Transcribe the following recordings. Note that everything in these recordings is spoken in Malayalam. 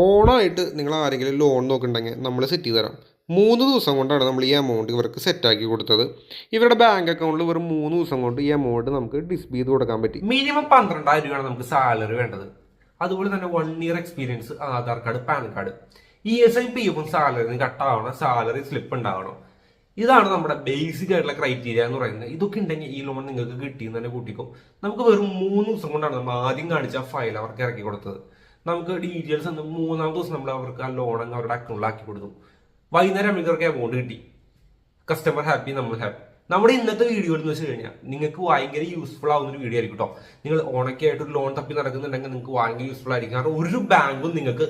ഓണായിട്ട് നിങ്ങൾ ആരെങ്കിലും ലോൺ നോക്കുന്നുണ്ടെങ്കിൽ നമ്മൾ സെറ്റ് ചെയ്ത് തരാം. മൂന്ന് ദിവസം കൊണ്ടാണ് നമ്മൾ ഈ എമൗണ്ട് ഇവർക്ക് സെറ്റാക്കി കൊടുത്തത്. ഇവരുടെ ബാങ്ക് അക്കൗണ്ടിൽ വെറും മൂന്ന് ദിവസം കൊണ്ട് ഈ എമൗണ്ട് നമുക്ക് ഡിസ്പ്ലേ ചെയ്ത് കൊടുക്കാൻ പറ്റി. മിനിമം പന്ത്രണ്ടായിരം രൂപയാണ് നമുക്ക് സാലറി വേണ്ടത്. അതുപോലെ തന്നെ one year experience Aadhaar card PAN card E S I P എഫും സാലറി കട്ടാവണം സാലറി സ്ലിപ്പ് ഉണ്ടാവണം. ഇതാണ് നമ്മുടെ ബേസിക് ആയിട്ടുള്ള ക്രൈറ്റീരിയ എന്ന് പറയുന്നത്. ഇതൊക്കെ ഉണ്ടെങ്കിൽ ഈ ലോൺ നിങ്ങൾക്ക് കിട്ടിയെന്ന് തന്നെ കൂട്ടിക്കും. നമുക്ക് വെറും മൂന്ന് ദിവസം കൊണ്ടാണ് നമ്മൾ ആദ്യം കാണിച്ച ഫയൽ അവർക്ക് ഇറക്കി കൊടുത്തത്. നമുക്ക് ഡീറ്റെയിൽസ് എന്ന് മൂന്നാം ദിവസം നമ്മൾ അവർക്ക് ആ ലോൺ അങ്ങ് അവരുടെ അക്കൗണ്ടിൽ ആക്കി കൊടുത്തു. വൈകുന്നേരം അവർക്ക് എമൗണ്ട് കിട്ടി. കസ്റ്റമർ ഹാപ്പി നമ്മൾ ഹാപ്പി നമ്മുടെ ഇന്നത്തെ വീഡിയോ എന്ന് വെച്ച് കഴിഞ്ഞാൽ നിങ്ങൾക്ക് ഭയങ്കര യൂസ്ഫുൾ ആവുന്ന ഒരു വീഡിയോ ആയിരിക്കും കേട്ടോ നിങ്ങൾ ഓണൊക്കെ ആയിട്ട് ഒരു ലോൺ തപ്പി നടക്കുന്നുണ്ടെങ്കിൽ നിങ്ങൾക്ക് ഭയങ്കര യൂസ്ഫുൾ ആയിരിക്കും. കാരണം ഒരു ബാങ്കും നിങ്ങൾക്ക്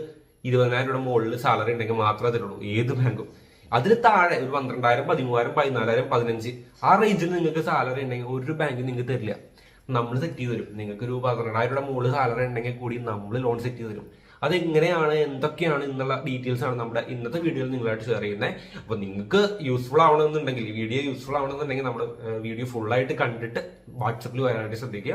ഇരുപതിനായിരം രൂപ മുകളിൽ സാലറി ഉണ്ടെങ്കിൽ മാത്രമേ തരുള്ളൂ. ഏത് ബാങ്കും. അതിൽ താഴെ ഒരു പന്ത്രണ്ടായിരം പതിമൂവായിരം പതിനാലായിരം പതിനഞ്ച് ആ റേഞ്ചിൽ നിങ്ങൾക്ക് സാലറി ഉണ്ടെങ്കിൽ ഒരു ബാങ്ക് നിങ്ങൾക്ക് തരില്ല. നമ്മൾ സെറ്റ് ചെയ്ത് തരും. നിങ്ങൾക്ക് ഒരു പന്ത്രണ്ടായിരം രൂപ മുകളിൽ സാലറി ഉണ്ടെങ്കിൽ കൂടി നമ്മൾ ലോൺ സെറ്റ് ചെയ്ത് തരും. അതെങ്ങനെയാണ് എന്തൊക്കെയാണ് എന്നുള്ള ഡീറ്റെയിൽസ് ആണ് നമ്മുടെ ഇന്നത്തെ വീഡിയോയിൽ നിങ്ങളായിട്ട് ഷെയർ ചെയ്യുന്നത് അപ്പോൾ നിങ്ങൾക്ക് യൂസ്ഫുൾ ആവണമെന്നുണ്ടെങ്കിൽ വീഡിയോ യൂസ്ഫുൾ ആവണമെന്നുണ്ടെങ്കിൽ നമ്മൾ വീഡിയോ ഫുള്ളായിട്ട് കണ്ടിട്ട് വാട്സപ്പിൽ വരാനായിട്ട് ശ്രദ്ധിക്കുക.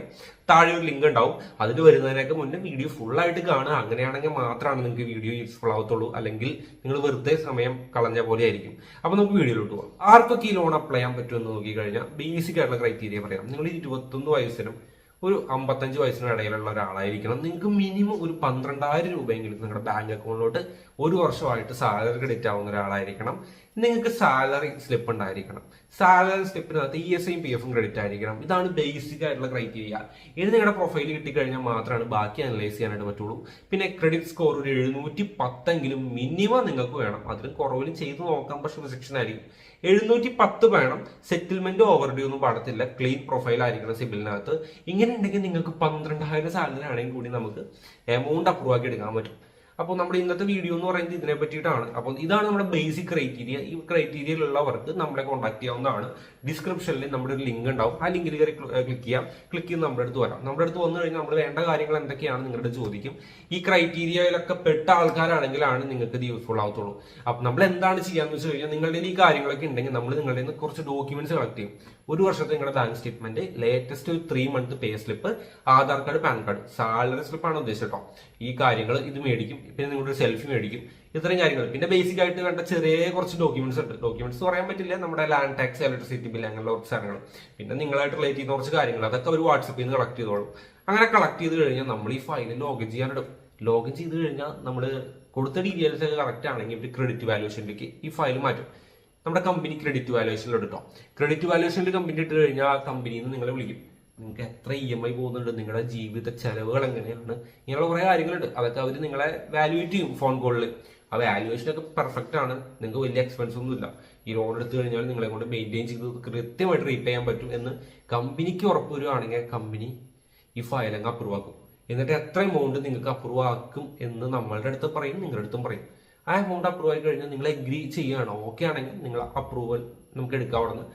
താഴെ ഒരു ലിങ്ക് ഉണ്ടാവും. അതിൽ വരുന്നതിനൊക്കെ മുന്നേ വീഡിയോ ഫുള്ളായിട്ട് കാണുക. അങ്ങനെയാണെങ്കിൽ മാത്രമാണ് നിങ്ങൾക്ക് വീഡിയോ യൂസ്ഫുൾ ആവത്തുള്ളൂ. അല്ലെങ്കിൽ നിങ്ങൾ വെറുതെ സമയം കളഞ്ഞ പോലെ ആയിരിക്കും. അപ്പോൾ നമുക്ക് വീഡിയോയിലോട്ട് പോകാം ആർക്കൊക്കെ ഈ ലോൺ അപ്ലൈ ചെയ്യാൻ പറ്റുമെന്ന് നോക്കി കഴിഞ്ഞാൽ ബേസിക് ആയിട്ടുള്ള ക്രൈറ്റീരിയ പറയാം. നിങ്ങൾ ഇരുപത്തൊന്ന് വയസ്സിനും ഒരു അമ്പത്തഞ്ച് വയസ്സിന് ഇടയിലുള്ള ഒരാളായിരിക്കണം. നിങ്ങൾക്ക് മിനിമം ഒരു പന്ത്രണ്ടായിരം രൂപയെങ്കിലും നിങ്ങളുടെ ബാങ്ക് അക്കൗണ്ടിലോട്ട് ഒരു വർഷമായിട്ട് സാലറി ക്രെഡിറ്റ് ആവുന്ന ഒരാളായിരിക്കണം. നിങ്ങൾക്ക് സാലറി സ്ലിപ്പ് ഉണ്ടായിരിക്കണം. സാലറി സ്ലിപ്പിനകത്ത് ഇ എസ് ഐയും പി എഫും ക്രെഡിറ്റ് ആയിരിക്കണം. ഇതാണ് ബേസിക് ആയിട്ടുള്ള ക്രൈറ്റീരിയ ഇത് നിങ്ങളുടെ പ്രൊഫൈൽ കിട്ടിക്കഴിഞ്ഞാൽ മാത്രമാണ് ബാക്കി അനലൈസ് ചെയ്യാനായിട്ട് പറ്റുള്ളൂ. പിന്നെ ക്രെഡിറ്റ് സ്കോർ ഒരു എഴുന്നൂറ്റി പത്തെങ്കിലും മിനിമം നിങ്ങൾക്ക് വേണം. അതിലും കുറവിലും ചെയ്തു നോക്കാം. പക്ഷെ റിസെക്ഷൻ ആയിരിക്കും. എഴുന്നൂറ്റി പത്ത് വേണം. സെറ്റിൽമെന്റ് ഓവർ ഡ്യൂ ഒന്നും പാടത്തില്ല. ക്ലീൻ പ്രൊഫൈൽ ആയിരിക്കണം സിബിലിനകത്ത്. ഇങ്ങനെ ഉണ്ടെങ്കിൽ നിങ്ങൾക്ക് പന്ത്രണ്ടായിരം സാലറി ആണെങ്കിൽ കൂടി നമുക്ക് എമൗണ്ട് അപ്രൂവ് ആക്കി എടുക്കാൻ പറ്റും. അപ്പോൾ നമ്മുടെ ഇന്നത്തെ വീഡിയോ എന്ന് പറയുന്നത് ഇതിനെ പറ്റിയിട്ടാണ്. അപ്പോൾ ഇതാണ് നമ്മുടെ ബേസിക് ക്രൈറ്റീരിയ ഈ ക്രൈറ്റീരിയയിലുള്ളവർക്ക് നമ്മളെ കോൺടാക്ട് ചെയ്യാവുന്നതാണ്. ഡിസ്ക്രിപ്ഷനിൽ നമ്മുടെ ഒരു ലിങ്ക് ഉണ്ടാവും. ആ ലിങ്കിൽ കയറി ക്ലിക്ക് ചെയ്യാം. ക്ലിക്ക് ചെയ്ത് നമ്മുടെ അടുത്ത് വരാം. നമ്മുടെ അടുത്ത് വന്നു കഴിഞ്ഞാൽ നമ്മൾ വേണ്ട കാര്യങ്ങൾ എന്തൊക്കെയാണ് നിങ്ങളുടെ ചോദിക്കും. ഈ ക്രൈറ്റീരിയയിലൊക്കെ പെട്ട ആൾക്കാരാണെങ്കിലാണ് നിങ്ങൾക്ക് ഇത് യൂസ്ഫുൾ ആവത്തുള്ളൂ. അപ്പം നമ്മൾ എന്താണ് ചെയ്യാന്ന് വെച്ച് കഴിഞ്ഞാൽ നിങ്ങളുടെ ഈ കാര്യങ്ങളൊക്കെ ഉണ്ടെങ്കിൽ നമ്മൾ നിങ്ങളുടെ നിന്ന് കുറച്ച് ഡോക്യുമെന്റ്സ് കളക്ട് ചെയ്യും. ഒരു വർഷത്തെ നിങ്ങളുടെ ബാങ്ക് സ്റ്റേറ്റ്മെന്റ് ലേറ്റസ്റ്റ് ഒരു three month pay slip Aadhaar card PAN card salary സ്ലിപ്പാണ് ഉദ്ദേശിച്ചത് കേട്ടോ ഈ കാര്യങ്ങൾ ഇത് മേടിക്കും. പിന്നെ നിങ്ങളുടെ സെൽഫി മേടിക്കും. ഇത്രയും കാര്യങ്ങൾ. പിന്നെ ബേസിക് ആയിട്ട് വേണ്ട ചെറിയ കുറച്ച് ഡോക്യുമെന്റ്സ് ഉണ്ട്. ഡോക്യുമെന്റ്സ് പറയാൻ പറ്റില്ല. നമ്മുടെ ലാൻഡ് ടാക്സ് ഇലക്ട്രിസിറ്റി ബിൽ അങ്ങനെയുള്ള കുറച്ച് സാധനങ്ങൾ. പിന്നെ നിങ്ങളായിട്ട് റിലേറ്റ് ചെയ്യുന്ന കുറച്ച് കാര്യങ്ങൾ. അതൊക്കെ അവർ വാട്സപ്പിൽ നിന്ന് കളക്ട് ചെയ്തോളും. അങ്ങനെ കളക്ട് ചെയ്ത് കഴിഞ്ഞാൽ നമ്മൾ ഈ ഫയൽ ലോഗിൻ ചെയ്യാനിടും. ലോഗിൻ ചെയ്ത് കഴിഞ്ഞാൽ നമ്മൾ കൊടുത്ത ഡീറ്റെയിൽസ് ഒക്കെ കറക്റ്റ് ആണെങ്കിൽ ക്രെഡിറ്റ് വാല്യൂഷനിലേക്ക് ഈ ഫയൽ മാറ്റും. നമ്മുടെ കമ്പനി ക്രെഡിറ്റ് വാല്യൂഷനിൽ എടുക്കാം ക്രെഡിറ്റ് വാല്യൂഷനിൽ കമ്പനി ഇട്ട് കഴിഞ്ഞാൽ ആ കമ്പനിയിൽ നിന്ന് നിങ്ങളെ വിളിക്കും. നിങ്ങൾക്ക് എത്ര ഇ എം ഐ പോകുന്നുണ്ട്? നിങ്ങളുടെ ജീവിത ചെലവുകൾ എങ്ങനെയാണ്? ഇങ്ങനെയുള്ള കുറേ കാര്യങ്ങളുണ്ട്. അതൊക്കെ അവർ നിങ്ങളെ വാല്യൂറ്റ് ചെയ്യും ഫോൺ കോളിൽ ആ വാല്യുവേഷൻ ഒക്കെ പെർഫെക്റ്റ് ആണ്. നിങ്ങൾക്ക് വലിയ എക്സ്പെൻസ് ഒന്നും ഇല്ല ഈ ലോൺ എടുത്തു കഴിഞ്ഞാൽ നിങ്ങളെ കൊണ്ട് മെയിന്റെയിൻ ചെയ്ത് കൃത്യമായിട്ട് റീറ്റ് ചെയ്യാൻ പറ്റും എന്ന് കമ്പനിക്ക് ഉറപ്പ് വരുവാണെങ്കിൽ കമ്പനി ഈ ഫയൽ അങ്ങ് അപ്രൂവ് ആക്കും. എന്നിട്ട് എത്ര എമൗണ്ട് നിങ്ങൾക്ക് അപ്രൂവ് ആക്കും എന്ന് നമ്മളുടെ അടുത്ത് പറയും നിങ്ങളുടെ അടുത്തും പറയും. ആ എമൗണ്ട് അപ്രൂവ് ആയി കഴിഞ്ഞാൽ നിങ്ങൾ എഗ്രി ചെയ്യുകയാണ്. ഓക്കെ ആണെങ്കിൽ നിങ്ങൾ അപ്രൂവൽ നമുക്ക് എടുക്കാം അവിടെ നിന്ന്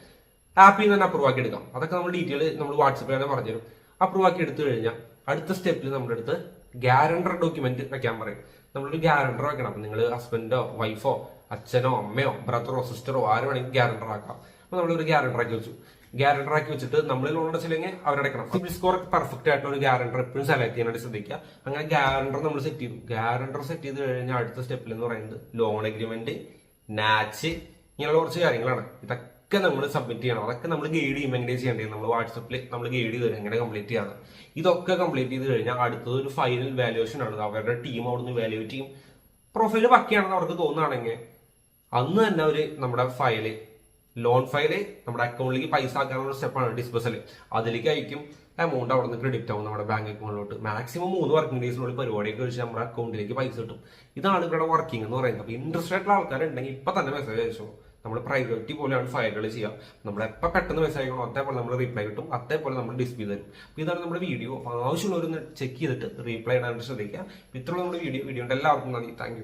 ആപ്പിൽ നിന്ന് തന്നെ അപ്രൂവ് ആക്കി എടുക്കാം. അതൊക്കെ നമ്മൾ ഡീറ്റെയിൽ നമ്മൾ വാട്സപ്പിൽ തന്നെ പറഞ്ഞുതരും. അപ്രൂവ് ആക്കി എടുത്തു കഴിഞ്ഞാൽ അടുത്ത സ്റ്റെപ്പിൽ നമ്മുടെ അടുത്ത് ഗ്യാരണ്ടർ ഡോക്യുമെന്റ് വെക്കാൻ പറയും. നമ്മളൊരു ഗ്യാരണ്ടർ വെക്കണം അപ്പം നിങ്ങൾ ഹസ്ബൻഡോ വൈഫോ അച്ഛനോ അമ്മയോ ബ്രദറോ സിസ്റ്ററോ ആരും വേണമെങ്കിൽ ഗ്യാരണ്ടർ ആക്കാം. അപ്പോൾ നമ്മളൊരു ഗ്യാരണ്ടർ ആക്കി വെച്ചു. ഗ്യാരണ്ടർ ആക്കി വെച്ചിട്ട് നമ്മൾ ലോൺ അടച്ചില്ലെങ്കിൽ അവരടക്കണം സിബിൽ സ്കോർ പെർഫെക്റ്റ് ആയിട്ടുള്ള ഒരു ഗ്യാരണ്ടർ എപ്പോഴും സെലക്ട് ചെയ്യാനായിട്ട് ശ്രദ്ധിക്കുക. അങ്ങനെ ഗ്യാരണ്ടർ നമ്മൾ സെറ്റ് ചെയ്തു. ഗ്യാരണ്ടർ സെറ്റ് ചെയ്ത് കഴിഞ്ഞാൽ അടുത്ത സ്റ്റെപ്പിൽ എന്ന് പറയുന്നത് ലോൺ അഗ്രിമെന്റ് നാച്ച് ഇങ്ങനെയുള്ള കുറച്ച് കാര്യങ്ങളാണ്. ഇതൊക്കെ നമ്മൾ സബ്മിറ്റ് ചെയ്യണം. അതൊക്കെ നമ്മൾ ഗൈഡ് ചെയ്യും എങ്ങനെ ചെയ്യേണ്ടത്? നമ്മൾ വാട്സപ്പിൽ നമ്മൾ ഗൈഡ് ചെയ്ത് തരും. എങ്ങനെ കംപ്ലീറ്റ് ചെയ്യണം ഇതൊക്കെ കംപ്ലീറ്റ് ചെയ്ത് കഴിഞ്ഞാൽ അടുത്തത് ഒരു ഫൈനൽ വാല്യുവേഷൻ ആണ്. അവരുടെ ടീം അവിടുന്ന് വാല്യുവേറ്റ് ചെയ്യും. പ്രൊഫൈൽ പക്കയാണെന്ന് അവർക്ക് തോന്നുകയാണെങ്കിൽ അന്ന് തന്നെ അവർ നമ്മുടെ ഫയൽ ലോൺ ഫയൽ നമ്മുടെ അക്കൗണ്ടിലേക്ക് പൈസ ആക്കാനുള്ള സ്റ്റെപ്പാണ് ഡിസ്ബസൽ അതിലേക്ക് അയക്കും. എമൗണ്ട് അവിടെ നിന്ന് ക്രെഡിറ്റ് ആവും നമ്മുടെ ബാങ്ക് അക്കൗണ്ടിലോട്ട് മാക്സിമം മൂന്ന് വർക്കിംഗ് ഡേയ്സിനുള്ളിൽ പരിപാടിയൊക്കെ വെച്ച് നമ്മുടെ അക്കൗണ്ടിലേക്ക് പൈസ കിട്ടും. ഇതാണ് ഇവിടെ വർക്കിംഗ് എന്ന് പറയുന്നത്. അപ്പോൾ ഇൻട്രസ്റ്റ് ആയിട്ടുള്ള ആൾക്കാരുണ്ടെങ്കിൽ ഇപ്പൊ തന്നെ മെസ്സേജ് അയച്ചോ നമ്മൾ പ്രയോറിറ്റി പോലെയാണ് ഫയലുകൾ ചെയ്യുക. നമ്മൾ എപ്പോൾ പെട്ടെന്ന് മെസ്സേജ് അയക്കണം അതേപോലെ നമ്മൾ റിപ്ലൈ കിട്ടും അതേപോലെ നമ്മൾ ഡിസ്പ്ലേ തരും. അപ്പോൾ ഇതാണ് നമ്മുടെ വീഡിയോ ആവശ്യമുള്ളവരൊന്ന് ചെക്ക് ചെയ്തിട്ട് റീപ്ലൈ ഇടാനായിട്ട് ശ്രദ്ധിക്കുക. ഇത്രയുള്ള നമ്മുടെ വീഡിയോ വീഡിയോ ഉണ്ട് എല്ലാവർക്കും നന്ദി. താങ്ക്